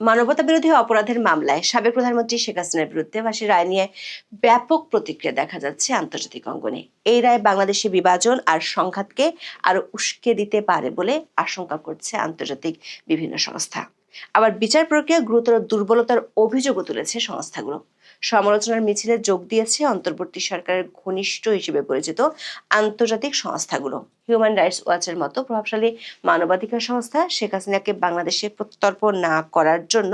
মানবতা বিরোধী অপরাধের মামলায় সাবেক প্রধানমন্ত্রী শেখ হাসিনার বিরুদ্ধে ফাঁসির রায় নিয়ে ব্যাপক প্রতিক্রিয়া দেখা যাচ্ছে আন্তর্জাতিক অঙ্গনে। এই রায় বাংলাদেশে বিভাজন আর সংঘাতকে আরও উস্কে দিতে পারে বলে আশঙ্কা করছে আন্তর্জাতিক বিভিন্ন সংস্থা। আবার বিচার প্রক্রিয়া গুরুতর দুর্বলতার অভিযোগও তুলেছে সংস্থাগুলো। সমালোচনার মিছিলে যোগ দিয়েছে অন্তর্বর্তী সরকারের ঘনিষ্ঠ হিসেবে পরিচিত আন্তর্জাতিক সংস্থাগুলো। হিউম্যান রাইটস ওয়াচের মতো প্রভাবশালী মানবাধিকার সংস্থা শেখ হাসিনাকে বাংলাদেশে প্রত্যর্পণ না করার জন্য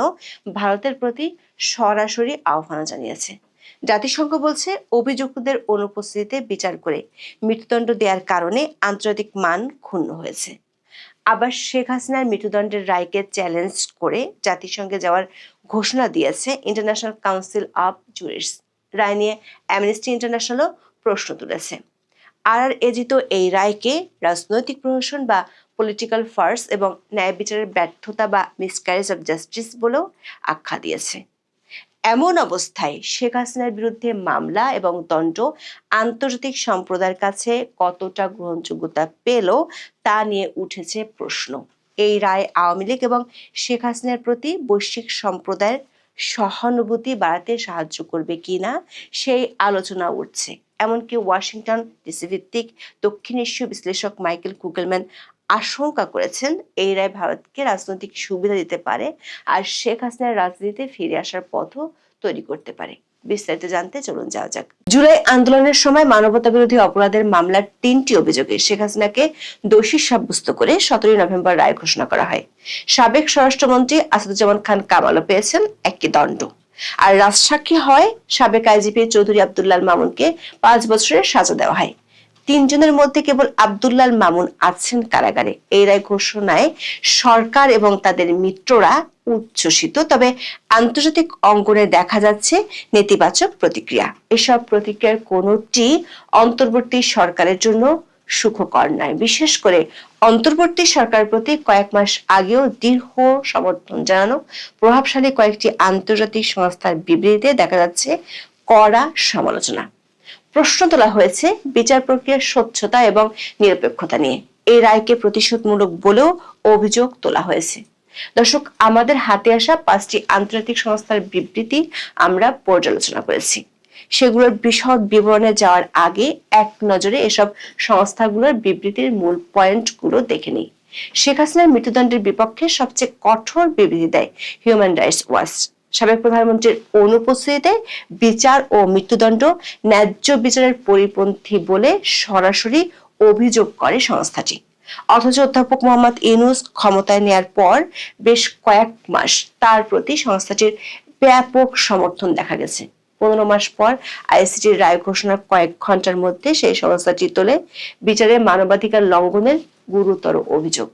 ভারতের প্রতি সরাসরি আহ্বান জানিয়েছে। জাতিসংঘ বলছে অভিযুক্তদের অনুপস্থিতিতে বিচার করে মৃত্যুদণ্ড দেওয়ার কারণে আন্তর্জাতিক মান ক্ষুণ্ণ হয়েছে। আবার শেখ হাসিনার মৃত্যুদণ্ডের রায়কে চ্যালেঞ্জ করে জাতিসংঘে যাওয়ার ঘোষণা দিয়েছে ইন্টারন্যাশনাল কাউন্সিল অফ জুরিস্ট রায় নিয়ে অ্যামনেস্টি ইন্টারন্যাশনালও প্রশ্ন তুলেছে। আর আর এজিত এই রায়কে রাজনৈতিক প্রহসন বা পলিটিক্যাল ফার্স এবং ন্যায় বিচারের ব্যর্থতা বা মিসক্যারেজ অব জাস্টিস বলেও আখ্যা দিয়েছে। এমন অবস্থায় শেখ হাসিনার বিরুদ্ধে মামলা এবং দণ্ড আন্তর্জাতিক সম্প্রদায়ের কাছে কতটা গ্রহণযোগ্যতা পেল তা নিয়ে উঠেছে প্রশ্ন। এই রায় আওয়ামী লীগ এবং শেখ হাসিনার প্রতি বৈশ্বিক সম্প্রদায়ের সহানুভূতি বাড়াতে সাহায্য করবে কিনা সেই আলোচনা উঠছে। এমনকি ওয়াশিংটন ডিসি ভিত্তিক দক্ষিণ এশীয় বিশ্লেষক মাইকেল কুগলম্যান আশঙ্কা করেছেন এই রায় ভারতকে রাজনৈতিক সুবিধা দিতে পারে আর শেখ হাসিনার রাজনীতিতে ফিরে আসার পথও তৈরি করতে পারে। বিস্তারিত জানতে চলুন যাওয়া যাক। জুলাই আন্দোলনের সময় মানবতা বিরোধী অপরাধের মামলার তিনটি অভিযোগে শেখ হাসিনাকে দোষী সাব্যস্ত করে সতেরোই নভেম্বর রায় ঘোষণা করা হয়। সাবেক স্বরাষ্ট্রমন্ত্রী আসাদুজ্জামান খান কামালও পেয়েছেন একটি দণ্ড। আর রাজসাক্ষী হয় সাবেক আইজিপি চৌধুরী আবদুল্লাল মামুনকে পাঁচ বছরের সাজা দেওয়া হয়। তিনজনের মধ্যে কেবল আবদুল্লাল মামুন আছেন কারাগারে। এই রায় ঘোষণায় সরকার এবং তাদের মিত্ররা উচ্ছ্বসিত। তবে আন্তর্জাতিক অঙ্গনে দেখা যাচ্ছে নেতিবাচক প্রতিক্রিয়া। এসব প্রতিক্রিয়ার কোনোটি অন্তর্বর্তী সরকারের জন্য সুখকর নয়। বিশেষ করে অন্তর্বর্তী সরকারের প্রতি কয়েক মাস আগেও দীর্ঘ সমর্থন জানানো, প্রভাবশালী কয়েকটি আন্তর্জাতিক সংস্থার বিবৃতিতে দেখা যাচ্ছে কড়া সমালোচনা। প্রশ্ন তোলা হয়েছে বিচার প্রক্রিয়ার স্বচ্ছতা এবং নিরপেক্ষতা নিয়ে। এই রায়কে প্রতিশোধমূলক বলেও অভিযোগ তোলা হয়েছে। দর্শক, আমাদের হাতে আসা পাঁচটি আন্তর্জাতিক সংস্থার বিবৃতি আমরা পর্যালোচনা করেছি। সেগুলোর বিশদ বিবরণে যাওয়ার আগে এক নজরে এসব সংস্থাগুলোর বিবৃতির মূল পয়েন্টগুলো দেখে নিই। শেখ হাসিনার মৃত্যুদণ্ডের বিপক্ষে সবচেয়ে কঠোর বিবৃতি দেয় হিউম্যান রাইটস ওয়াচ। সাবেক প্রধানমন্ত্রীর অনুপস্থিতিতে বিচার ও মৃত্যুদণ্ড ন্যায্য বিচারের পরিপন্থী বলে সরাসরি অভিযোগ করে সংস্থাটি। অথচ অধ্যাপক মোহাম্মদ ইউনুস ক্ষমতায় নেয়ার পর বেশ কয়েক মাস তার প্রতি সংস্থাটির ব্যাপক সমর্থন দেখা গেছে। পনেরো মাস পর আইসিটির রায় ঘোষণার কয়েক ঘণ্টার মধ্যে সেই সংস্থাটি তোলে। বিচারে মানবাধিকার লঙ্ঘনের গুরুতর অভিযোগ।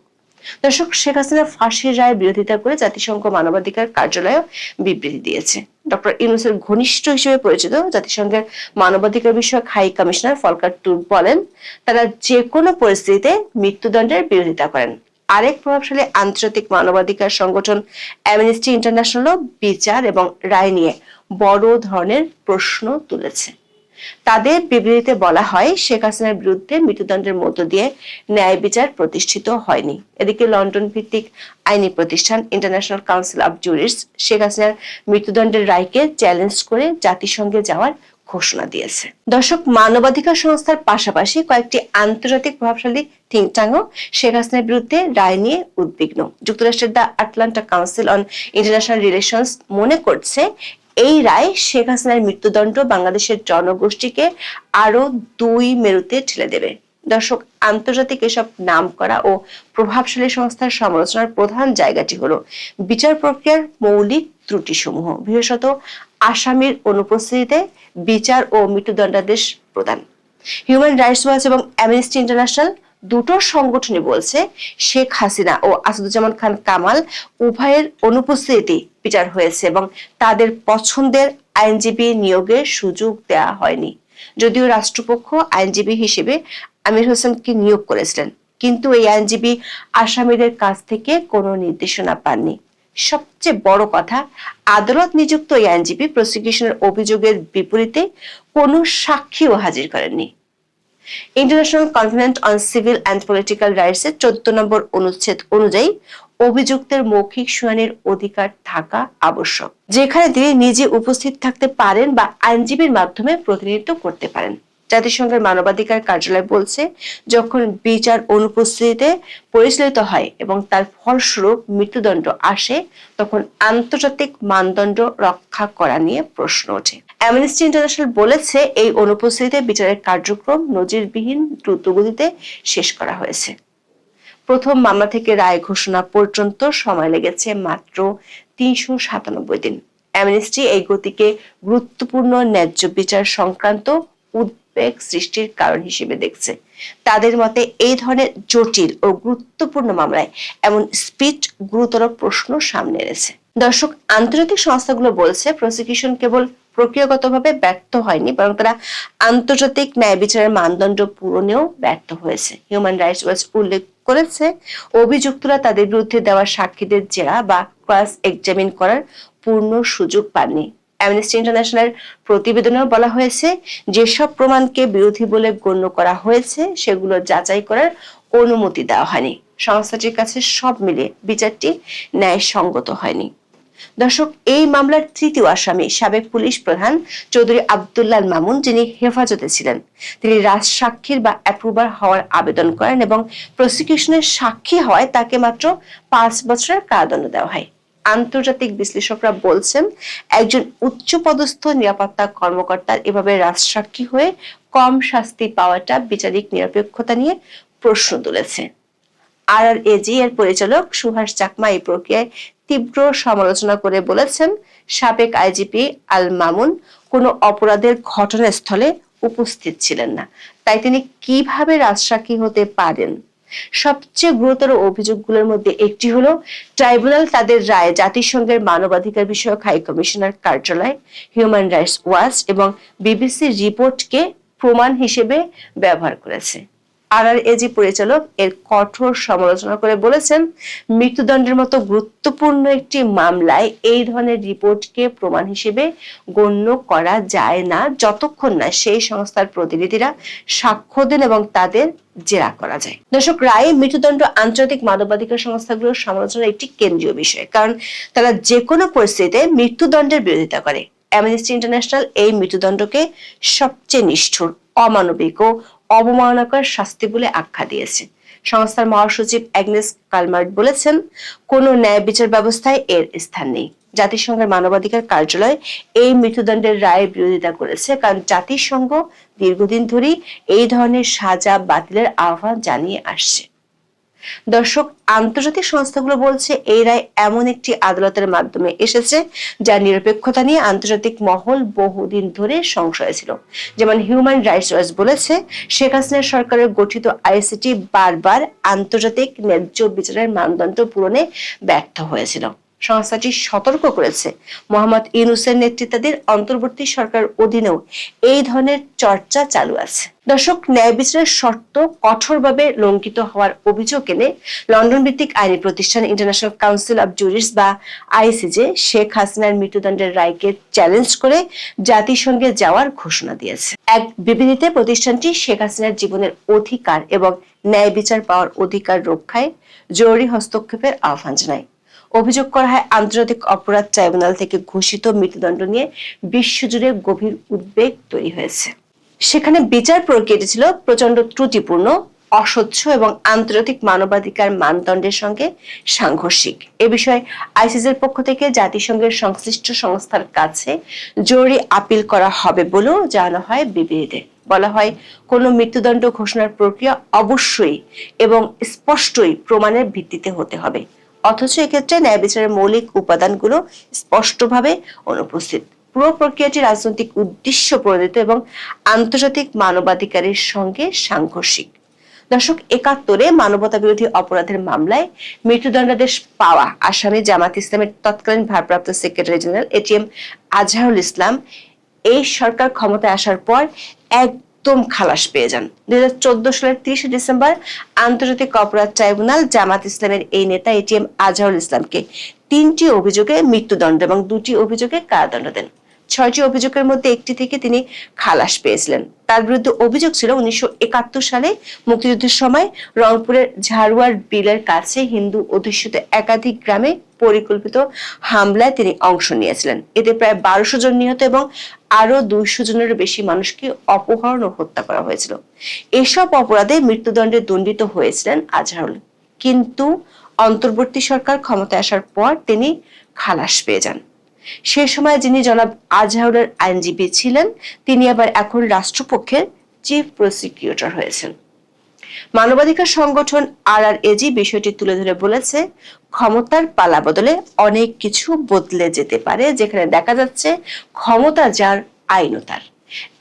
দর্শক, শেখ হাসিনা ফাঁসির রায়ের বিরোধিতা করে জাতিসংঘ মানবাধিকার কার্যালয় বিবৃতি দিয়েছে। ডক্টর ইউনুসের ঘনিষ্ঠ হিসেবে পরিচিত জাতিসংঘের মানবাধিকার বিষয়ক হাই কমিশনার ফলকার টুর বলেন, তারা যে কোনো পরিস্থিতিতে মৃত্যুদণ্ডের বিরোধিতা করেন। আরেক প্রভাবশালী আন্তর্জাতিক মানবাধিকার সংগঠন অ্যামনেস্টি ইন্টারন্যাশনালও বিচার এবং রায় নিয়ে বড় ধরনের প্রশ্ন তুলেছে। তাদের বিবৃতিতে বলা হয়, শেখ হাসিনার বিরুদ্ধে মৃত্যুদণ্ডের মধ্য দিয়ে ন্যায় বিচার প্রতিষ্ঠিত হয়নি। এদিকে লন্ডন ভিত্তিক আইনি প্রতিষ্ঠান international council of jurist Sheikh হাসিনার মৃত্যুদণ্ডের রায়কে চ্যালেঞ্জ করে জাতিসংঘে যাওয়ার ঘোষণা দিয়েছে। দর্শক, মানবাধিকার সংস্থার পাশাপাশি কয়েকটি আন্তর্জাতিক প্রভাবশালী থিঙ্ক ট্যাঙ্কও শেখ হাসিনার বিরুদ্ধে রায় নিয়ে উদ্বিগ্ন। যুক্তরাষ্ট্রের the Atlantic council on international relations মনে করছে এই রায় শেখ হাসিনার মৃত্যুদণ্ড বাংলাদেশের জনগোষ্ঠীকে আরও দুই মেরুতে ঠেলে দেবে। দর্শক, আন্তর্জাতিক এসব নাম করা ও প্রভাবশালী সংস্থার সমালোচনার প্রধান জায়গাটি হলো বিচার প্রক্রিয়ার মৌলিক ত্রুটিসমূহ। বিশেষত আসামির অনুপস্থিতিতে বিচার ও মৃত্যুদণ্ডাদেশ প্রদান। হিউম্যান রাইটস ওয়াচ এবং অ্যামনেস্টি ইন্টারন্যাশনাল দুটো সংগঠনই বলছে, শেখ হাসিনা ও আসাদুজ্জামান খান কামাল উভয়ের অনুপস্থিতি বিচার হয়েছে এবং তাদের পছন্দের আইনজীবী নিয়োগের সুযোগ দেওয়া হয়নি। যদিও রাষ্ট্রপক্ষ আইনজীবী হিসেবে আমির হোসেনকে নিয়োগ করেছিলেন, কিন্তু এই আইনজীবী আসামিদের কাছ থেকে কোনো নির্দেশনা পাননি। সবচেয়ে বড় কথা, আদালত নিযুক্ত এই আইনজীবী প্রসিকিউশনের অভিযোগের বিপরীতে কোনো সাক্ষীও হাজির করেননি। International covenant on civil and political rights এর চোদ্দ নম্বর অনুচ্ছেদ অনুযায়ী অভিযুক্তের মৌখিক শুনানির অধিকার থাকা আবশ্যক। যেখানে তিনি নিজে উপস্থিত থাকতে পারেন বা আইনজীবীর মাধ্যমে প্রতিনিধিত্ব করতে পারেন। জাতিসংঘের মানবাধিকার কার্যালয় বলছে, যখন বিচার অনুপস্থিতিতে পরিচালিত হয় এবং তার ফলস্বরূপ মৃত্যুদণ্ড আসে, তখন আন্তর্জাতিক মানদণ্ড রক্ষা করা নিয়ে প্রশ্ন ওঠে। অ্যামনেস্টি ইন্টারন্যাশনাল বলেছে, এই অনুপস্থিতিতে বিচারের কার্যক্রম নজিরবিহীন দ্রুতগতিতে শেষ করা হয়েছে। প্রথম মামলা থেকে রায় ঘোষণা পর্যন্ত সময় লেগেছে মাত্র তিনশো সাতানব্বই দিন। অ্যামনেস্টি এই গতিকে গুরুত্বপূর্ণ ন্যায্য বিচার সংক্রান্ত উদ্বেগ সৃষ্টির কারণ হিসেবে দেখছে। তাদের মতে এই ধরনের জটিল ও গুরুত্বপূর্ণ মামলায় এমন স্পিড গুরুতর প্রশ্ন সামনে এনেছে। দর্শক, আন্তর্জাতিক সংস্থাগুলো বলছে প্রসিকিউশন কেবল প্রক্রিয়াগতভাবে ব্যর্থ হয়নি, বরং তারা আন্তর্জাতিক ন্যায় বিচারের মানদণ্ড পূরণেও ব্যর্থ হয়েছে। হিউম্যান রাইটস ওয়াচ উল্লেখ করেছে, অভিযুক্তরা তাদের বিরুদ্ধে দেওয়া সাক্ষীদের জেরা বা ক্রস এক্সামিন করার পূর্ণ সুযোগ পাননি। অ্যামনেস্টি ইন্টারন্যাশনাল প্রতিবেদনেও বলা হয়েছে, যেসব প্রমাণকে বিরোধী বলে গণ্য করা হয়েছে, সেগুলো যাচাই করার অনুমতি দেওয়া হয়নি। সংস্থাটির কাছে সব মিলে বিচারটি ন্যায়সঙ্গত হয়নি। দর্শক, এই মামলার তৃতীয় আসামি সাবেক পুলিশ প্রধান চৌধুরী আবদুল্লাহ মামুন, যিনি হেফাজতে ছিলেন। তিনি রাজ সাক্ষীর বা অ্যাপ্রুভার হওয়ার আবেদন করেন এবং প্রসিকিউশনের সাক্ষী হওয়ায় তাকে মাত্র পাঁচ বছরের কারাদণ্ড দেওয়া হয়। আন্তর্জাতিক বিশ্লেষকরা বলছেন, একজন উচ্চপদস্থ নিরাপত্তা কর্মকর্তার এভাবে রাজসাক্ষী হয়ে কম শাস্তি পাওয়াটা বিচারিক নিরপেক্ষতা নিয়ে প্রশ্ন তুলেছে। আর আর এজি এর পরিচালক সুভাষ চাকমা এই প্রক্রিয়ায় তীব্র সমালোচনা করে বলেছেন, সাবেক আইজিপি আল মামুন কোনো অপরাধের ঘটনাস্থলে উপস্থিত ছিলেন না। তাই তিনি কীভাবে রাজসাক্ষী হতে পারেন সবচেয়ে গুরুতর অভিযোগগুলোর মধ্যে একটি হলো, ট্রাইব্যুনাল তাদের রায় জাতিসংঘের মানবাধিকার বিষয়ক হাই কমিশনার কার্যালয়, হিউম্যান রাইটস ওয়াচ এবং বিবিসি রিপোর্টকে প্রমাণ হিসেবে ব্যবহার করেছে। আর আর এজি পরিচালক এর কঠোর সমালোচনা করে বলেছেন, মৃত্যুদণ্ডের মতো গুরুত্বপূর্ণ একটি মামলায় এই ধরনের রিপোর্টকে প্রমাণ হিসেবে গণ্য করা যায় না, যতক্ষণ না সেই সংস্থার প্রতিনিধিরা সাক্ষ্য দেন এবং তাদের জেরা করা যায়। দর্শক, রায়ে মৃত্যুদণ্ড আন্তর্জাতিক মানবাধিকার সংস্থাগুলোর সমালোচনার একটি কেন্দ্রীয় বিষয়, কারণ তারা যে কোনো পরিস্থিতিতে মৃত্যুদণ্ডের বিরোধিতা করে। অ্যামনেস্টি ইন্টারন্যাশনাল এই মৃত্যুদণ্ডকে সবচেয়ে নিষ্ঠুর, অমানবিক ও অবমাননাকর শাস্তি বলে আখ্যা দিয়েছে। সংস্থার মহাসচিব অ্যাগনেস কালমার্ট বলেছেন, কোন ন্যায় বিচার ব্যবস্থায় এর স্থান নেই। জাতিসংঘের মানবাধিকার কার্যালয় এই মৃত্যুদণ্ডের রায়ের বিরোধিতা করেছে, কারণ জাতিসংঘ দীর্ঘদিন ধরেই এই ধরনের সাজা বাতিলের আহ্বান জানিয়ে আসছে। দর্শক, আন্তর্জাতিক সংস্থাগুলো বলছে এই রায় এমন একটি আদালতের মাধ্যমে এসেছে যা নিরপেক্ষতা নিয়ে আন্তর্জাতিক মহল বহুদিন ধরে সংশয় ছিল। যেমন হিউম্যান রাইটস ওয়াচ বলেছে, শেখ হাসিনার সরকারের গঠিত আইসিটি বারবার আন্তর্জাতিক ন্যায্য বিচারের মানদণ্ড পূরণে ব্যর্থ হয়েছিল। সংস্থাটি সতর্ক করেছে। মোহাম্মদ ইউনুসের নেতৃত্বাধীন অন্তর্বর্তী সরকার অধীনেও এই ধরনের চর্চা চালু আছে। দর্শক, ন্যায় বিচারের শর্ত কঠোরভাবে লঙ্ঘিত হওয়ার অভিযোগ এনে লন্ডন ভিত্তিক আইনি প্রতিষ্ঠান ইন্টারন্যাশনাল কাউন্সিল অব জুরিস বা আইসিজে শেখ হাসিনার মৃত্যুদণ্ডের রায়কে চ্যালেঞ্জ করে জাতিসংঘে যাওয়ার ঘোষণা দিয়েছে। এক বিবৃতিতে প্রতিষ্ঠানটি শেখ হাসিনার জীবনের অধিকার এবং ন্যায় বিচার পাওয়ার অধিকার রক্ষায় জরুরি হস্তক্ষেপের আহ্বান জানায়। অভিযোগ করা হয়, আন্তর্জাতিক অপরাধ ট্রাইব্যুনাল থেকে ঘোষিত মৃত্যুদণ্ড নিয়ে বিশ্বজুড়ে গভীর উদ্বেগ তৈরি হয়েছে। সেখানে বিচার প্রক্রিয়াটি ছিল প্রচণ্ড ত্রুটিপূর্ণ, অস্বচ্ছ এবং আন্তর্জাতিক মানবাধিকার মানদণ্ডের সঙ্গে সাংঘর্ষিক। এ বিষয়ে আইসিসের পক্ষ থেকে জাতিসংঘের সংশ্লিষ্ট সংস্থার কাছে জরুরি আপিল করা হবে বলেও জানানো হয় বিবৃতিতে বলা হয়, কোনো মৃত্যুদণ্ড ঘোষণার প্রক্রিয়া অবশ্যই এবং স্পষ্টই প্রমাণের ভিত্তিতে হতে হবে। অথচ এক্ষেত্রে ন্যায় বিচারের মৌলিক উপাদানগুলো স্পষ্টভাবে অনুপস্থিত। পুরো প্রক্রিয়াটি রাজনৈতিক উদ্দেশ্য প্রণীত এবং আন্তর্জাতিক মানবাধিকারের সঙ্গে সাংঘর্ষিক। দর্শক, একাত্তরে মানবতা বিরোধী অপরাধের মামলায় মৃত্যুদণ্ডাদেশ পাওয়া আসামি জামাত ইসলামের তৎকালীন ভারপ্রাপ্ত secretary general ATM Azharul Islam, এই সরকার ক্ষমতায় আসার পর এক একদম খালাস পেয়ে যান। দুই হাজার চোদ্দ সালের তিরিশে ডিসেম্বর আন্তর্জাতিক অপরাধ ট্রাইব্যুনাল জামাত ইসলামের এই নেতা এটিএম আজহারুল ইসলামকে তিনটি অভিযোগে মৃত্যুদণ্ড এবং দুটি অভিযোগে কারাদণ্ড দেন। ছয়টি অভিযোগের মধ্যে একটি থেকে তিনি খালাস পেয়েছিলেন। তার বিরুদ্ধে অভিযোগ ছিল উনিশশো একাত্তর সালে মুক্তিযুদ্ধের সময় রংপুরের ঝাড়ুয়ার বিলের কাছে হিন্দু অধ্যুষিত একাধিক গ্রামে পরিকল্পিত হামলায় তিনি অংশ নিয়েছিলেন। এতে প্রায় বারোশো জন নিহত এবং আরও দুইশো জনেরও বেশি মানুষকে অপহরণ ও হত্যা করা হয়েছিল। এসব অপরাধে মৃত্যুদণ্ডে দণ্ডিত হয়েছিলেন আজহারুল। কিন্তু অন্তর্বর্তী সরকার ক্ষমতায় আসার পর তিনি খালাস পেয়ে যান। সে সময় যিনি জনাব আজহারুলের আইনজীবী ছিলেন, তিনি আবার এখন রাষ্ট্রপক্ষের চিফ প্রসিকিউটর হয়েছেন। মানবাধিকার সংগঠন আর আর এজি বিষয়টি তুলে ধরে বলেছে, ক্ষমতার পালা বদলে অনেক কিছু বদলে যেতে পারে, যেখানে দেখা যাচ্ছে ক্ষমতা যার, আইনও তার।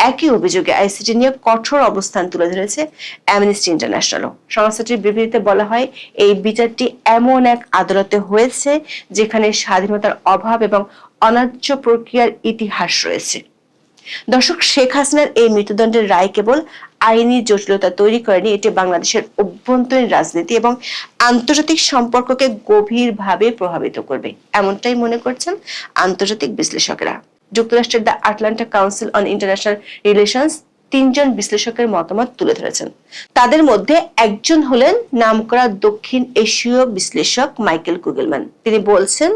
একই অভিযোগে আইসিটি নিয়ে কঠোর অবস্থান তুলে ধরেছে অ্যামনেস্টি ইন্টারন্যাশনালও। সংস্থাটির বিবৃতিতে বলা হয়, এই বিচারটি এমন এক আদালতে হয়েছে, যেখানে স্বাধীনতার অভাব এবং অন্যায্য প্রক্রিয়ার ইতিহাস রয়েছে। দর্শক, শেখ হাসিনার এই মৃত্যুদণ্ডের রায় কেবল আইনি জটিলতা তৈরি করেনি, এটি বাংলাদেশের অভ্যন্তরীণ রাজনীতি এবং আন্তর্জাতিক সম্পর্ককে গভীরভাবে প্রভাবিত করবে, এমনটাই মনে করছেন আন্তর্জাতিক বিশ্লেষকেরা। যুক্তরাষ্ট্রের the Atlantic council on international relations তিনজন বিশ্লেষকের মতামত তুলে ধরেছেন। তাদের মধ্যে একজন হলেন নামকরা দক্ষিণ এশীয় বিশ্লেষক মাইকেল কুগেলম্যান। তিনি বলছেন,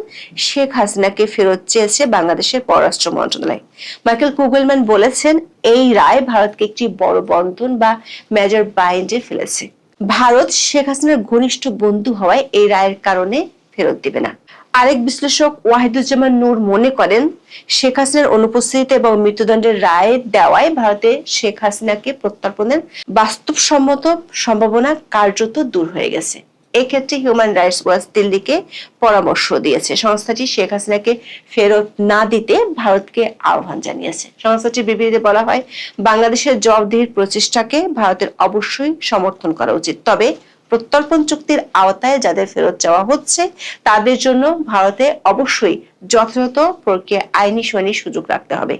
শেখ হাসিনাকে ফেরত চেয়েছে বাংলাদেশের পররাষ্ট্র মন্ত্রণালয়। মাইকেল কুগেলম্যান বলেছেন, এই রায় ভারতকে একটি বড় বন্ধন বা মেজর বাইন্ডে ফেলেছে। ভারত শেখ হাসিনার ঘনিষ্ঠ বন্ধু হওয়ায় এই রায়ের কারণে ফেরত দিবে না। আরেক বিশ্লেষক ওয়াহিদুজ্জামান নূর মনে করেন, শেখ হাসিনার অনুপস্থিতিতে এবং মৃত্যুদণ্ডের রায় দেওয়ায় ভারতে শেখ হাসিনাকে প্রত্যর্পণের বাস্তবসম্মত সম্ভাবনা কার্যত দূর হয়ে গেছে। এক্ষেত্রে হিউম্যান রাইটস ওয়াচ দিল্লিকে পরামর্শ দিয়েছে। সংস্থাটি শেখ হাসিনাকে ফেরত না দিতে ভারতকে আহ্বান জানিয়েছে। সংস্থাটির বিবৃতিতে বলা হয়, বাংলাদেশের জবাবদিহির প্রচেষ্টাকে ভারতের অবশ্যই সমর্থন করা উচিত। তবে প্রত্যর্পণ চুক্তির আওতায় যাদের ফেরত যাওয়া হচ্ছে, তাদের জন্য ভারতে অবশ্যই যথাযথ প্রক্রিয়া, আইনি শুনানি সুযোগ রাখতে হবে।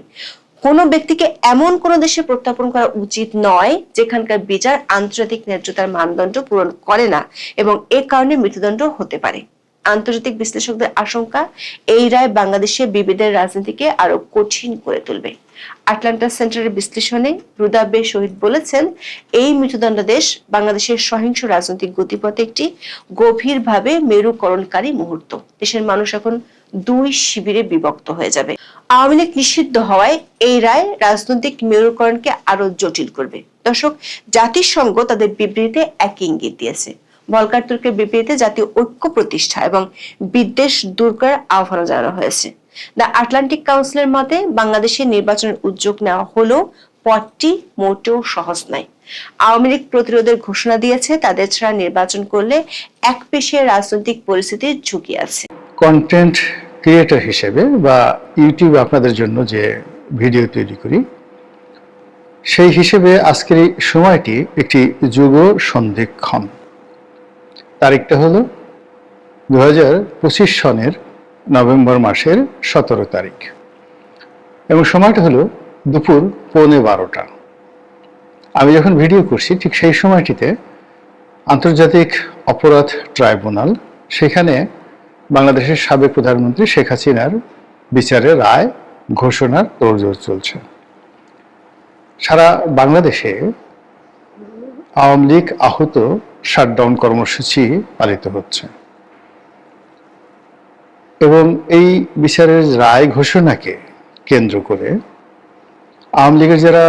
কোনো ব্যক্তিকে এমন কোন দেশে প্রত্যাপন করা উচিত নয়, যেখানকার বিচার আন্তর্জাতিক ন্যায্যতার মানদণ্ড পূরণ করে না এবং এ কারণে মৃত্যুদণ্ড হতে পারে। আন্তর্জাতিক বিশ্লেষকদের আশঙ্কা, এই রায় বাংলাদেশে বিভেদের রাজনীতিকে আরও কঠিন করে তুলবে। আটলান্টা সেন্টারের বিশ্লেষণে রুদাবে শহীদ বলেছেন, এই মৃত্যুদণ্ডাদেশ বাংলাদেশের সহিংস রাজনৈতিক গতিপথে একটি গভীরভাবে মেরুকরণকারী মুহূর্ত। দেশের মানুষ এখন দুই শিবিরে বিভক্ত হয়ে যাবে। আওয়ামী লীগ নিষিদ্ধ হওয়ায় এই রায় রাজনৈতিক মেরুকরণকে আরও জটিল করবে। দর্শক, জাতিসংঘ তাদের বিবৃতিতে এক ইঙ্গিত দিয়েছে। ভলকার তুর্কের জাতীয় ঐক্য প্রতিষ্ঠা এবং বিদ্বেষ দূর করার আহ্বান জানানো হয়েছে। দ্য আটলান্টিক কাউন্সিলের মতে বাংলাদেশের নির্বাচনের উদ্যোগ নেওয়া হলেও পথটি মোটেও সহজ নয়। আওয়ামী লীগ প্রতিরোধের ঘোষণা দিয়েছে, তাদের ছাড়া নির্বাচন করলে এক পেশে রাজনৈতিক পরিস্থিতির ঝুঁকি আছে। কন্টেন্ট ক্রিয়েটর হিসেবে বা ইউটিউব আপনাদের জন্য যে ভিডিও তৈরি করি, সেই হিসেবে আজকের এই সময়টি একটি যুগ সন্ধিক্ষণ তারিখটা হলো দু হাজার পঁচিশ সনের নভেম্বর মাসের সতেরো তারিখ। এবং সময়টা হলো দুপুর পৌনে বারোটা। আমি যখন ভিডিও করছি, ঠিক সেই সময়টিতে আন্তর্জাতিক অপরাধ ট্রাইব্যুনাল, সেখানে বাংলাদেশের সাবেক প্রধানমন্ত্রী শেখ হাসিনার বিচারের রায় ঘোষণার তোড়জোড় চলছে। সারা বাংলাদেশে আওয়ামী লীগ আহত শাটডাউন কর্মসূচি পালিত হচ্ছে। এবং এই বিচারের রায় ঘোষণাকে কেন্দ্র করে আওয়ামী লীগের যারা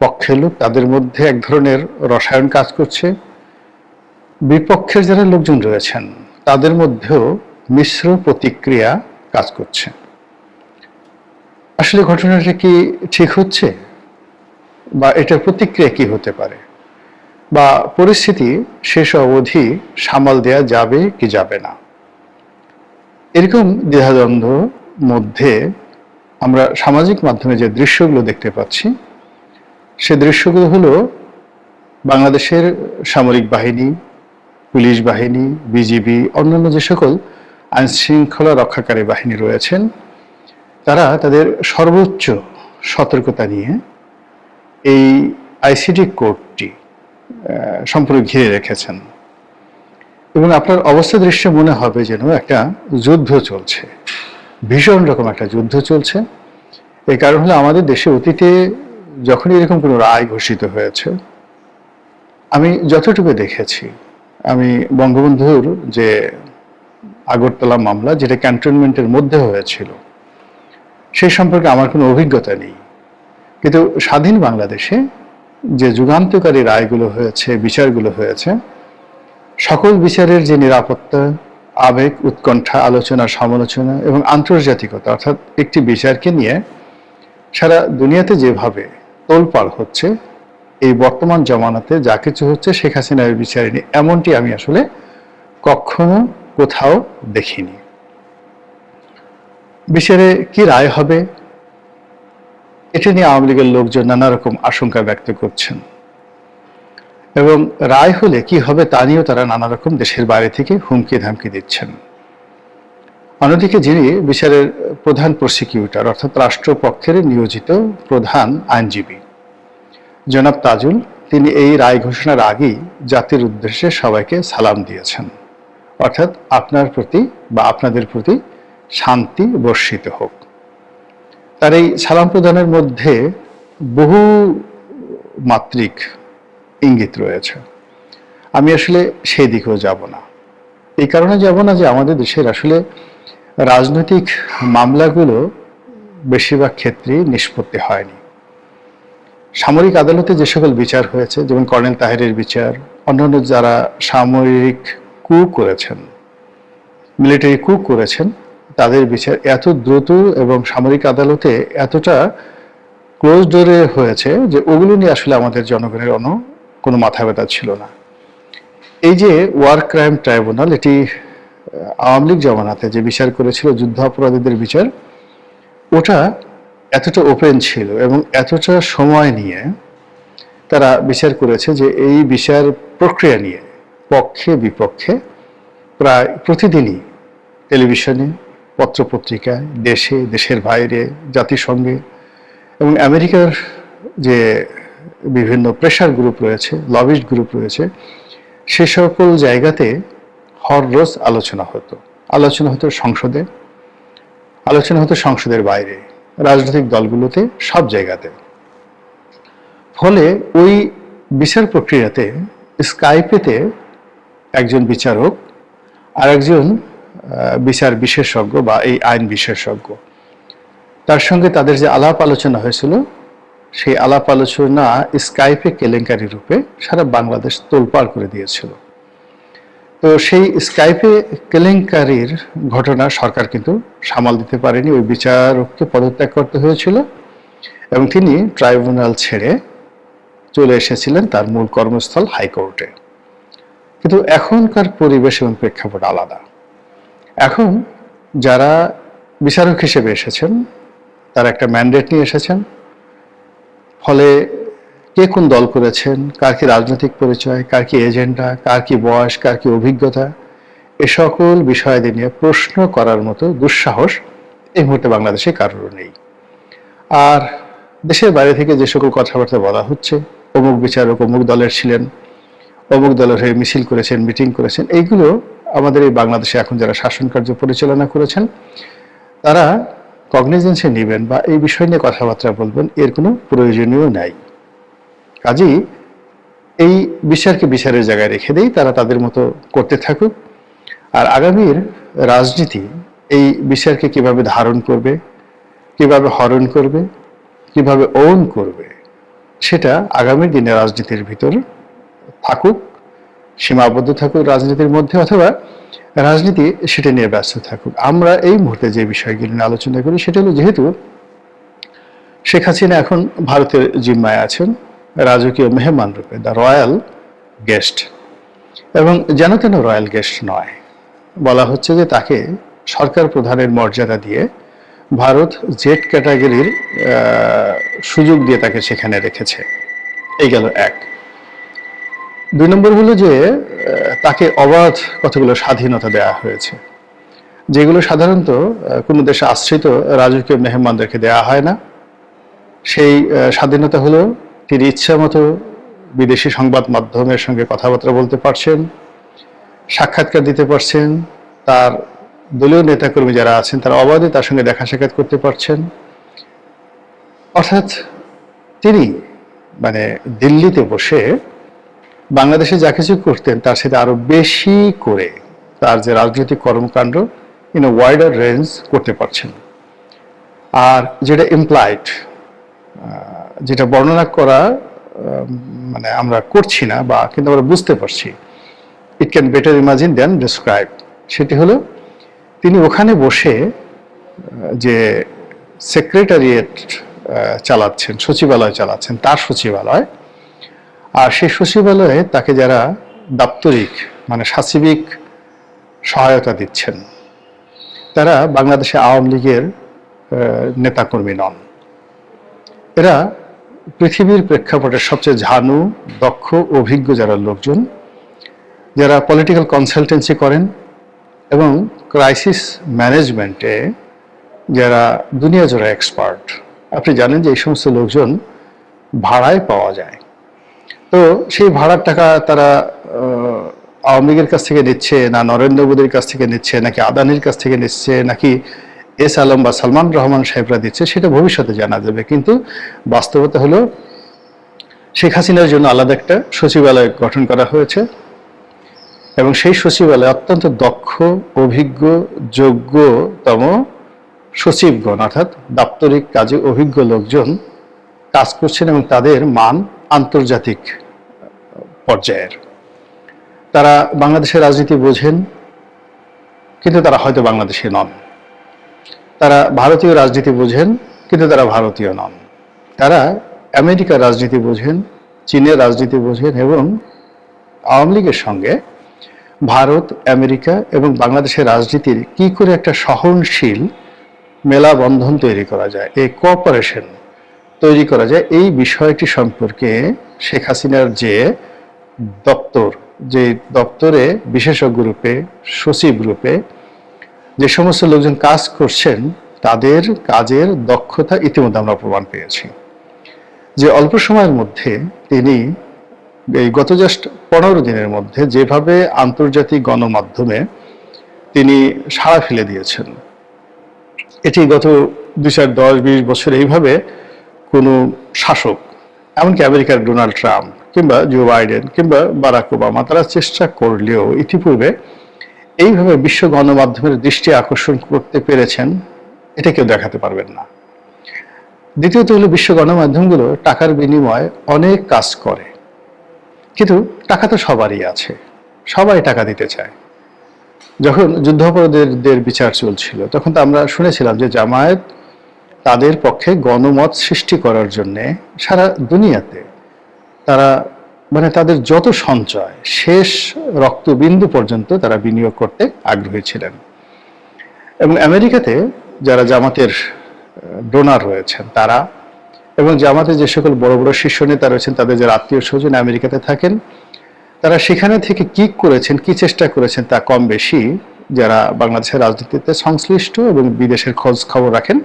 পক্ষের লোক, তাদের মধ্যে এক ধরনের রসায়ন কাজ করছে। বিপক্ষের যারা লোকজন রয়েছেন, তাদের মধ্যেও মিশ্র প্রতিক্রিয়া কাজ করছে। আসলে ঘটনাটা কি ঠিক হচ্ছে? বা এটার প্রতিক্রিয়া কি হতে পারে? বা পরিস্থিতি শেষ অবধি সামাল দেয়া যাবে কি যাবে না। এরকম দ্বিধাদ্বন্দ্ব মধ্যে আমরা সামাজিক মাধ্যমে যে দৃশ্যগুলো দেখতে পাচ্ছি সে দৃশ্যগুলো হলো বাংলাদেশের সামরিক বাহিনী পুলিশ বাহিনী বিজিবি অন্যান্য যে সকল আইন শৃঙ্খলা রক্ষাকারী বাহিনী রয়েছেন তারা তাদের সর্বোচ্চ সতর্কতা নিয়ে এই আইসিডি আহ, সম্পূর্ণ ঘিরে রেখেছেন। এবং আপনার অবস্থা দৃশ্যে মনে হবে যেন একটা যুদ্ধ চলছে। ভীষণ রকম একটা যুদ্ধ চলছে। এই কারণ হলো আমাদের দেশে অতীতে যখনই এরকম কোনো রায় ঘোষিত হয়েছে, আমি যতটুকু দেখেছি, আমি বঙ্গবন্ধুর যে আগরতলা মামলা, যেটা ক্যান্টনমেন্টের মধ্যে হয়েছিল, সেই সম্পর্কে আমার কোনো অভিজ্ঞতা নেই। কিন্তু স্বাধীন বাংলাদেশে যে যুগান্তকারী রায়গুলো হয়েছে, বিচারগুলো হয়েছে, সকল বিচারের যে নিরাপত্তা, আবেগ, উৎকণ্ঠা, আলোচনা, সমালোচনা এবং আন্তর্জাতিকতা, অর্থাৎ একটি বিচারকে নিয়ে সারা দুনিয়াতে যেভাবে তোলপাড় হচ্ছে, এই বর্তমান জমানাতে যা কিছু হচ্ছে শেখ হাসিনার বিচারে নিয়ে, এমনটি আমি আসলে কখনো কোথাও দেখিনি। বিচারে কি রায় হবে? এটা নিয়ে আওয়ামী লীগের লোকজন নানা রকম আশঙ্কা ব্যক্ত করছেন। এবং রায় হলে কি হবে তা নিয়েও তারা নানা রকম দেশের বাইরে থেকে হুমকি ধামকি দিচ্ছেন। অন্যদিকে যিনি বিচারের প্রধান প্রসিকিউটর, অর্থাৎ রাষ্ট্রপক্ষের নিয়োজিত প্রধান আইনজীবী, জনাব তাজুল, তিনি এই রায় ঘোষণার আগেই জাতির উদ্দেশ্যে সবাইকে সালাম দিয়েছেন। অর্থাৎ আপনার প্রতি বা আপনাদের প্রতি শান্তি বর্ষিত হোক। তার এই সালাম প্রদানের মধ্যে বহু মাত্রিক ইঙ্গিত রয়েছে। আমি আসলে সেই দিকেও যাব না। এই কারণে যাব না যে আমাদের দেশের আসলে রাজনৈতিক মামলাগুলো বেশিরভাগ ক্ষেত্রেই নিষ্পত্তি হয়নি। সামরিক আদালতে যে সকল বিচার হয়েছে, যেমন কর্নেল তাহেরের বিচার, অন্যান্য যারা সামরিক কু করেছেন, মিলিটারি কু করেছেন তাদের বিচার এত দ্রুত এবং সামরিক আদালতে এতটা ক্লোজ ডোরে হয়েছে যে ওগুলো নিয়ে আসলে আমাদের জনগণের অন্য কোনো মাথা ব্যথা ছিল না। এই যে ওয়ার ক্রাইম ট্রাইব্যুনাল, এটি আওয়ামী লীগ জমানাতে যে বিচার করেছিল যুদ্ধ অপরাধীদের বিচার, ওটা এতটা ওপেন ছিল এবং এতটা সময় নিয়ে তারা বিচার করেছে যে এই বিচার প্রক্রিয়া নিয়ে পক্ষে বিপক্ষে প্রায় প্রতিদিনই টেলিভিশনে পত্রপত্রিকায়, দেশে, দেশের বাইরে, জাতিসংঘে এবং আমেরিকার যে বিভিন্ন প্রেশার গ্রুপ রয়েছে লবিস্ট গ্রুপ রয়েছে, সে সকল জায়গাতে হর রোজ আলোচনা হতো। আলোচনা হতো সংসদে, আলোচনা হতো সংসদের বাইরে, রাজনৈতিক দলগুলোতে সব জায়গাতে। ফলে ওই বিচার প্রক্রিয়াতে স্কাইপেতে একজন বিচারক আর একজন বিচার বিশেষজ্ঞ বা এই আইন বিশেষজ্ঞ। তার সঙ্গে তাদের যে আলাপ আলোচনা হয়েছিল, সেই আলাপ আলোচনা স্কাইপে কেলেঙ্কারি রূপে সারা বাংলাদেশ তোলপাড় করে দিয়েছিল। তো সেই স্কাইপে কেলেঙ্কারির ঘটনা সরকার কিন্তু সামাল দিতে পারেনি, ওই বিচারককে পদত্যাগ করতে হয়েছিল এবং তিনি ট্রাইব্যুনাল ছেড়ে চলে এসেছিলেন তার মূল কর্মস্থল হাইকোর্টে। কিন্তু এখনকার পরিবেশ এবং প্রেক্ষাপট আলাদা। এখন যারা বিচারক হিসেবে এসেছেন, তারা একটা ম্যান্ডেট নিয়ে এসেছেন। ফলে কে কোন দল করেছেন, কার কি রাজনৈতিক পরিচয়, কার কি এজেন্ডা কার কি বয়স, কার কি অভিজ্ঞতা, এ সকল বিষয়াদি নিয়ে প্রশ্ন করার মতো দুঃসাহস এই মুহূর্তে বাংলাদেশে কারোর নেই। আর দেশের বাইরে থেকে যে সকল কথাবার্তা বলা হচ্ছে, অমুক বিচারক অমুক দলের ছিলেন, অমুক দলের হয়ে মিছিল করেছেন, মিটিং করেছেন, এইগুলো আমাদের এই বাংলাদেশে এখন যারা শাসন কার্য পরিচালনা করেছেন, তারা কগনিজেন্সে নেবেন বা এই বিষয় নিয়ে কথাবার্তা বলবেন, এর কোনো প্রয়োজনীয় নাই। কাজেই এই বিচারকে বিচারের জায়গায় রেখে দেই, তারা তাদের মতো করতে থাকুক। আর আগামীর রাজনীতি এই বিচারকে কীভাবে ধারণ করবে, কীভাবে হরণ করবে, কীভাবে ওন করবে, সেটা আগামী দিনে রাজনীতির ভিতর থাকুক। সীমাবদ্ধ থাকুক রাজনীতির মধ্যে অথবা রাজনীতি সেটা নিয়ে ব্যস্ত থাকুক। আমরা এই মুহূর্তে যে বিষয়গুলি নিয়ে আলোচনা করি সেটা হলো যেহেতু শেখ হাসিনা এখন ভারতের জিম্মায় আছেন, রাজকীয় মেহমান রূপে দ্য রয়্যাল গেস্ট এবং যেন তেন রয়্যাল গেস্ট নয়। বলা হচ্ছে যে তাকে সরকার প্রধানের মর্যাদা দিয়ে ভারত জেট ক্যাটাগরির সুযোগ দিয়ে তাকে সেখানে রেখেছে। এই গেল এক। দুই নম্বর হলো যে তাকে অবাধ কতগুলো স্বাধীনতা দেওয়া হয়েছে। যেগুলো সাধারণত কোনো দেশে আশ্রিত রাজকীয় মেহমানদেরকে দেওয়া হয় না। সেই স্বাধীনতা হলো তিনি ইচ্ছা মতো বিদেশি সংবাদ মাধ্যমের সঙ্গে কথাবার্তা বলতে পারছেন, সাক্ষাৎকার দিতে পারছেন, তার দলীয় নেতাকর্মী যারা আছেন, তারা অবাধে তার সঙ্গে দেখা সাক্ষাৎ করতে পারছেন। অর্থাৎ তিনি মানে দিল্লিতে বসে বাংলাদেশে যা কিছু করতেন, তার সাথে আরও বেশি করে তার যে রাজনৈতিক কর্মকাণ্ড ইন ওয়াইডার রেঞ্জ করতে পারছেন। আর যেটা ইমপ্লাইড যেটা বর্ণনা করা মানে আমরা করছি না বা কিন্তু আমরা বুঝতে পারছি it can better imagine then describe সেটি হলো, তিনি ওখানে বসে যে সেক্রেটারিয়েট চালাচ্ছেন, সচিবালয় চালাচ্ছেন, তার সচিবালয় আর সেই সচিবালয়ে তাকে যারা দাপ্তরিক মানে সাচিবিক সহায়তা দিচ্ছেন, তারা বাংলাদেশে আওয়ামী লীগের নেতাকর্মী নন। এরা পৃথিবীর প্রেক্ষাপটে সবচেয়ে ঝানু, দক্ষ, অভিজ্ঞ যারা লোকজন, যারা পলিটিক্যাল কনসালটেন্সি করেন এবং ক্রাইসিস ম্যানেজমেন্টে যারা দুনিয়া জোড়া এক্সপার্ট আপনি জানেন যে এই সমস্ত লোকজন ভাড়ায় পাওয়া যায়। তো সেই ভাড়ার টাকা তারা আওয়ামী লীগের কাছ থেকে নিচ্ছে না নরেন্দ্র মোদীর কাছ থেকে নিচ্ছে, নাকি আদানির কাছ থেকে নিচ্ছে, নাকি এস আলম বা সালমান রহমান সাহেবরা দিচ্ছে, সেটা ভবিষ্যতে জানা যাবে। কিন্তু বাস্তবতা হলো, শেখ হাসিনার জন্য আলাদা একটা সচিবালয় গঠন করা হয়েছে এবং সেই সচিবালয়ে অত্যন্ত দক্ষ, অভিজ্ঞ, যোগ্যতম সচিবগণ, অর্থাৎ দাপ্তরিক কাজে অভিজ্ঞ লোকজন কাজ করছেন এবং তাদের মান আন্তর্জাতিক পর্যায়ের। তারা বাংলাদেশের রাজনীতি বোঝেন, কিন্তু তারা হয়তো বাংলাদেশি নন। তারা ভারতীয় রাজনীতি বোঝেন, কিন্তু তারা ভারতীয় নন। তারা আমেরিকার রাজনীতি বোঝেন, চীনের রাজনীতি বোঝেন এবং আওয়ামী লীগের সঙ্গে ভারত, আমেরিকা এবং বাংলাদেশের রাজনীতির কি করে একটা সহনশীল মেলা বন্ধন তৈরি করা যায়, এই কোঅপারেশন তৈরি করা যায়, এই বিষয়টি সম্পর্কে শেখ হাসিনার যে দপ্তর, যে দপ্তরে বিশেষজ্ঞ রূপে, সচিব রূপে যে সমস্ত লোকজন কাজ করছেন, তাদের কাজের দক্ষতা ইতিমধ্যে আমরা প্রমাণ পেয়েছি। যে অল্প সময়ের মধ্যে তিনি এই গত জাস্ট পনেরো দিনের মধ্যে যেভাবে আন্তর্জাতিক গণমাধ্যমে তিনি সাড়া ফেলে দিয়েছেন, এটি গত দুই চার দশ বিশ বছর এইভাবে কোনো শাসক, এমনকি আমেরিকার ডোনাল্ড ট্রাম্প কিংবা জো বাইডেন কিংবা বারাক ওবামা, তারা চেষ্টা করলেও ইতিপূর্বে এইভাবে বিশ্ব গণমাধ্যমের দৃষ্টি আকর্ষণ করতে পেরেছেন, এটা কেউ দেখাতে পারবেন না। দ্বিতীয়ত হলো বিশ্ব গণমাধ্যমগুলো টাকার বিনিময়ে অনেক কাজ করে, কিন্তু টাকা তো সবারই আছে, সবাই টাকা দিতে চায়। যখন যুদ্ধাপরাধীদের বিচার চলছিল, তখন তো আমরা শুনেছিলাম যে জামায়াত তাদের পক্ষে গণমত সৃষ্টি করার জন্যে সারা দুনিয়াতে তারা মানে তাদের যত সঞ্চয়, শেষ রক্তবিন্দু পর্যন্ত তারা বিনিয়োগ করতে আগ্রহী ছিলেন। এবং আমেরিকাতে যারা জামাতের ডোনার রয়েছেন তারা, এবং জামাতে যে সকল বড় বড় শীর্ষ নেতা রয়েছেন, তাদের যারা আত্মীয় স্বজন আমেরিকাতে থাকেন, তারা সেখানে থেকে কি করেছেন, কি চেষ্টা করেছেন তা কম বেশি যারা বাংলাদেশের রাজনীতিতে সংশ্লিষ্ট এবং বিদেশের খোঁজ খবর রাখেন,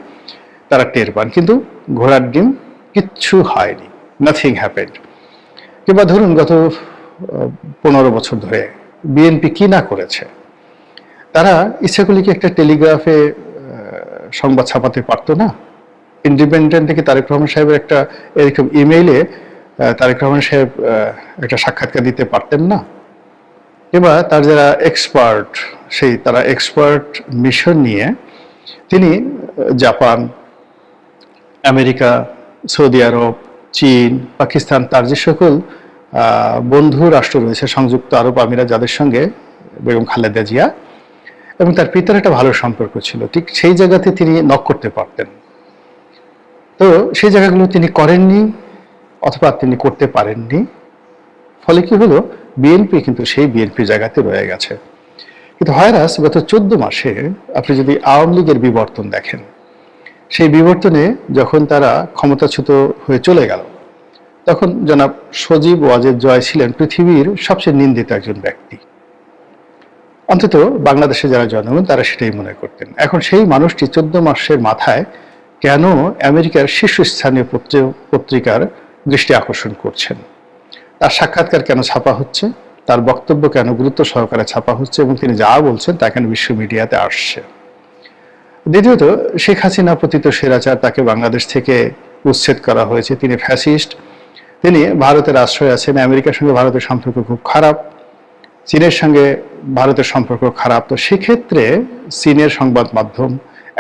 তারা টের পান। কিন্তু ঘোড়ার ডিম কিচ্ছু হয়নি। নাথিং হ্যাপেন্ড কিংবা ধরুন গত পনেরো বছর ধরে বিএনপি কি না করেছে, তারা ইচ্ছা করলে কি একটা টেলিগ্রাফে সংবাদ ছাপাতে পারতো না। ইন্ডিপেন্ডেন্ট থেকে তারেক রহমান সাহেবের একটা এরকম ইমেইলে তারেক রহমান সাহেব একটা সাক্ষাৎকার দিতে পারতেন না। কিংবা তার যারা এক্সপার্ট সেই তারা এক্সপার্ট মিশন নিয়ে তিনি জাপান, আমেরিকা, সৌদি আরব চীন, পাকিস্তান, তার যে সকল বন্ধু রাষ্ট্র রয়েছে, সংযুক্ত আরব আমিরা যাদের সঙ্গে বেগম খালেদা জিয়া এবং তার পিতার একটা ভালো সম্পর্ক ছিল। ঠিক সেই জায়গাতে তিনি নক করতে পারতেন। তো সেই জায়গাগুলো তিনি করেননি অথবা তিনি করতে পারেননি। ফলে কি হলো? বিএনপি কিন্তু সেই বিএনপি জায়গাতে রয়ে গেছে। কিন্তু হয়রাস গত চোদ্দ মাসে আপনি যদি আওয়ামী লীগের বিবর্তন দেখেন সেই বিবর্তনে যখন তারা ক্ষমতাচ্যুত হয়ে চলে গেল, তখন জনাব সজীব ওয়াজেদ জয় ছিলেন পৃথিবীর সবচেয়ে নিন্দিত একজন ব্যক্তি। অন্তত বাংলাদেশে যারা জন্মগ্রহণ, তারা সেটাই মনে করতেন। এখন সেই মানুষটি চোদ্দ মাসের মাথায় কেন আমেরিকার শীর্ষস্থানীয় পত্র- পত্রিকার দৃষ্টি আকর্ষণ করছেন? তার সাক্ষাৎকার কেন ছাপা হচ্ছে? তার বক্তব্য কেন গুরুত্ব সহকারে ছাপা হচ্ছে? এবং তিনি যা বলছেন তা কেন বিশ্ব মিডিয়াতে আসছে? দ্বিতীয়ত, শেখ হাসিনা পতিত সেরাচার তাকে বাংলাদেশ থেকে উচ্ছেদ করা হয়েছে। তিনি ফ্যাসিস্ট। তিনি ভারতের আশ্রয় আছেন। আমেরিকার সঙ্গে ভারতের সম্পর্ক খুব খারাপ। চীনের সঙ্গে ভারতের সম্পর্ক খারাপ। তো সেক্ষেত্রে চীনের সংবাদ মাধ্যম,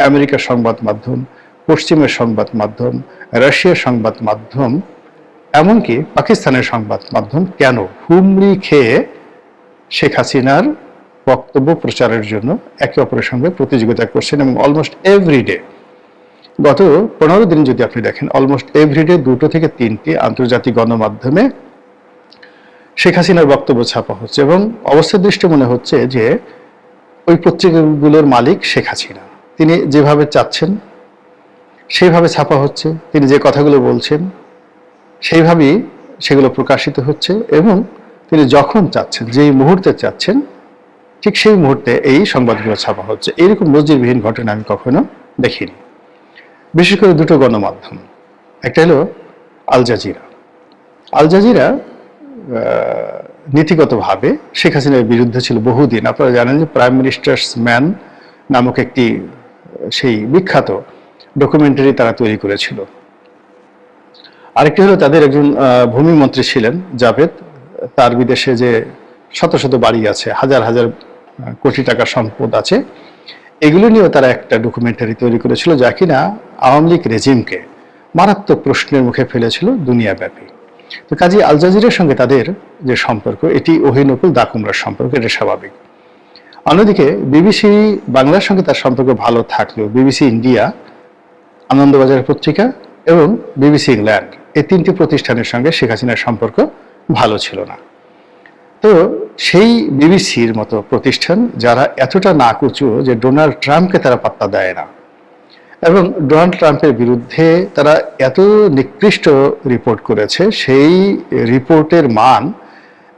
আমেরিকার সংবাদ মাধ্যম, পশ্চিমের সংবাদ মাধ্যম, রাশিয়ার সংবাদ মাধ্যম, এমনকি পাকিস্তানের সংবাদ মাধ্যম কেন? হুমড়ি খেয়ে শেখ হাসিনার বক্তব্য প্রচারের জন্য একে অপরের সঙ্গে প্রতিযোগিতা করছেন এবং অলমোস্ট এভরিডে গত পনেরো দিন যদি আপনি দেখেন অলমোস্ট এভরিডে দুটো থেকে তিনটি আন্তর্জাতিক গণমাধ্যমে শেখ হাসিনার বক্তব্য ছাপা হচ্ছে এবং অবস্থার দৃষ্টি মনে হচ্ছে যে ওই পত্রিকাগুলোর মালিক শেখ হাসিনা। তিনি যেভাবে চাচ্ছেন, সেইভাবে ছাপা হচ্ছে, তিনি যে কথাগুলো বলছেন, সেইভাবেই সেগুলো প্রকাশিত হচ্ছে এবং তিনি যখন চাচ্ছেন, যেই মুহূর্তে চাচ্ছেন ঠিক সেই মুহূর্তে এই সংবাদগুলো ছাপা হচ্ছে। এরকম নজিরবিহীন ঘটনা আমি কখনো দেখিনি। বিশেষ করে দুটো গণমাধ্যম। একটা হলো আল জাজিরা। আল জাজিরা নীতিগতভাবে শেখ হাসিনার বিরুদ্ধে ছিল বহুদিন। আপনারা জানেন যে প্রাইম মিনিস্টার্স ম্যান নামক একটি সেই বিখ্যাত ডকুমেন্টারি তারা তৈরি করেছিল। আরেকটি হলো তাদের একজন আহ, ভূমি মন্ত্রী ছিলেন জাভেদ। তার বিদেশে যে শত শত বাড়ি আছে হাজার হাজার কোটি টাকা সম্পদ আছে। এগুলো নিয়েও তারা একটা ডকুমেন্টারি তৈরি করেছিল যা কিনা আওয়ামী লীগ রেজিমকে মারাত্মক প্রশ্নের মুখে ফেলেছিল দুনিয়াব্যাপী। তো কাজী আল জাজিরের সঙ্গে তাদের যে সম্পর্ক, এটি ওহিনকুল দাকুমরার সম্পর্ক, এটা স্বাভাবিক। অন্যদিকে বিবিসি বাংলার সঙ্গে তার সম্পর্ক ভালো থাকলেও বিবিসি ইন্ডিয়া, আনন্দবাজার পত্রিকা এবং বিবিসি ইংল্যান্ড, এই তিনটি প্রতিষ্ঠানের সঙ্গে শেখ হাসিনার সম্পর্ক ভালো ছিল না। তো সেই বিবিসির মতো প্রতিষ্ঠান যারা এতটা নাকুচু যে ডোনাল্ড ট্রাম্পকে তারা পাত্তা দেয় না। এবং ডোনাল্ড ট্রাম্পের বিরুদ্ধে তারা এত নিকৃষ্ট রিপোর্ট করেছে, সেই রিপোর্টের মান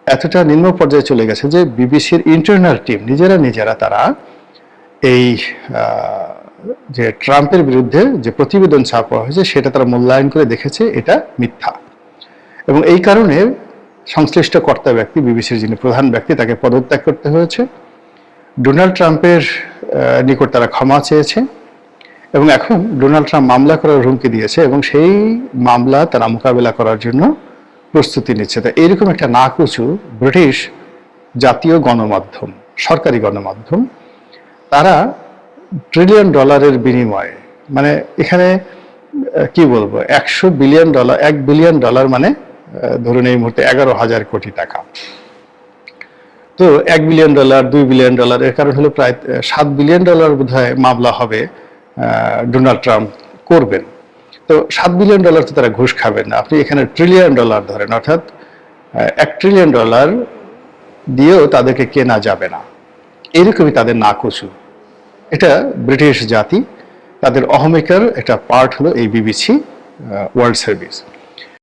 এতটা নিম্ন পর্যায়ে চলে গেছে যে বিবিসির ইন্টারনাল টিম, নিজেরা নিজেরা তারা এই যে ট্রাম্পের বিরুদ্ধে যে প্রতিবেদন ছাপা হয়েছে সেটা তারা মূল্যায়ন করে দেখেছে, এটা মিথ্যা। এবং এই কারণে সংশ্লিষ্ট কর্তা ব্যক্তি, বিবিসির যিনি প্রধান ব্যক্তি, তাকে পদত্যাগ করতে হয়েছে। ডোনাল্ড ট্রাম্পের নিকট তারা ক্ষমা চেয়েছে এবং এখন ডোনাল্ড ট্রাম্প মামলা করার হুমকি দিয়েছে এবং সেই মামলা তারা মোকাবেলা করার জন্য প্রস্তুতি নিচ্ছে। তা এইরকম একটা নাকুচু ব্রিটিশ জাতীয় গণমাধ্যম, সরকারি গণমাধ্যম, তারা ট্রিলিয়ন ডলারের বিনিময়ে মানে এখানে কি বলব, একশো বিলিয়ন ডলার এক বিলিয়ন ডলার মানে ধরুন এই মুহূর্তে এগারো হাজার কোটি টাকা। তো এক বিলিয়ন ডলার দুই বিলিয়ন ডলার এর কারণ হলো প্রায় সাত বিলিয়ন ডলার বোধহয় মামলা হবে ডোনাল্ড ট্রাম্প করবেন। তো সাত বিলিয়ন ডলার তো তারা ঘুষ খাবেন না। আপনি এখানে ট্রিলিয়ন ডলার ধরেন, অর্থাৎ এক ট্রিলিয়ন ডলার দিয়েও তাদেরকে কেনা যাবে না। এরকমই তাদের নাকুচু। এটা ব্রিটিশ জাতি, তাদের অহমিকার একটা পার্ট হলো এই বিবিসি ওয়ার্ল্ড সার্ভিস